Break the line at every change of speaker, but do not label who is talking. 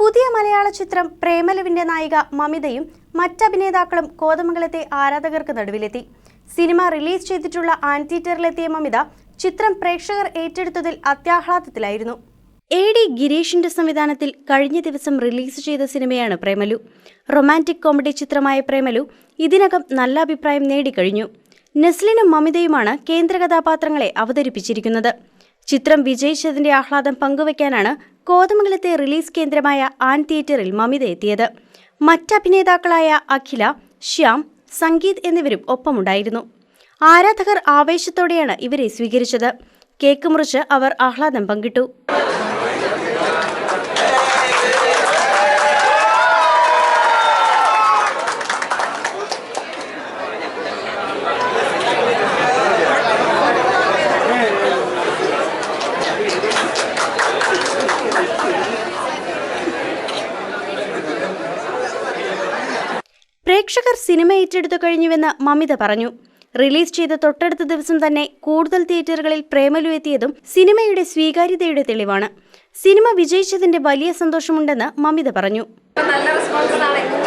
പുതിയ മലയാള ചിത്രം പ്രേമലുവിന്റെ നായിക മമിതയും മറ്റഭിനേതാക്കളും കോതമംഗലത്തെ ആരാധകർക്ക് നടുവിലെത്തി. സിനിമ റിലീസ് ചെയ്തിട്ടുള്ള ആൻ തിയേറ്ററിലെത്തിയ മമിത ചിത്രം പ്രേക്ഷകർ ഏറ്റെടുത്തതിൽ അത്യാഹ്ലാദത്തിലായിരുന്നു. എ ഡി ഗിരീഷിന്റെ സംവിധാനത്തിൽ കഴിഞ്ഞ ദിവസം റിലീസ് ചെയ്ത സിനിമയാണ് പ്രേമലു. റൊമാന്റിക് കോമഡി ചിത്രമായ പ്രേമലു ഇതിനകം നല്ല അഭിപ്രായം നേടിക്കഴിഞ്ഞു. നെസ്ലിനും മമിതയുമാണ് കേന്ദ്ര കഥാപാത്രങ്ങളെ അവതരിപ്പിച്ചിരിക്കുന്നത്. ചിത്രം വിജയിച്ചതിന്റെ ആഹ്ലാദം പങ്കുവയ്ക്കാനാണ് കോതമംഗലത്തെ റിലീസ് കേന്ദ്രമായ ആൻ തിയേറ്ററിൽ മമിത എത്തിയത്. മറ്റഭിനേതാക്കളായ അഖില ശ്യാം സംഗീത് എന്നിവരും ഒപ്പമുണ്ടായിരുന്നു. ആരാധകർ ആവേശത്തോടെയാണ് ഇവരെ സ്വീകരിച്ചത്. കേക്ക് മുറിച്ച് അവർ ആഹ്ലാദം പങ്കിട്ടു. പ്രേക്ഷകർ സിനിമ ഏറ്റെടുത്തു കഴിഞ്ഞുവെന്ന് മമിത പറഞ്ഞു. റിലീസ് ചെയ്ത തൊട്ടടുത്ത ദിവസം തന്നെ കൂടുതൽ തിയേറ്ററുകളിൽ പ്രേമലു എത്തിയതും സിനിമയുടെ സ്വീകാര്യതയുടെ തെളിവാണ്. സിനിമ വിജയിച്ചതിന്റെ വലിയ സന്തോഷമുണ്ടെന്ന് മമിത പറഞ്ഞു.
നല്ല റെസ്പോൺസ് ആണ്. എങ്ങും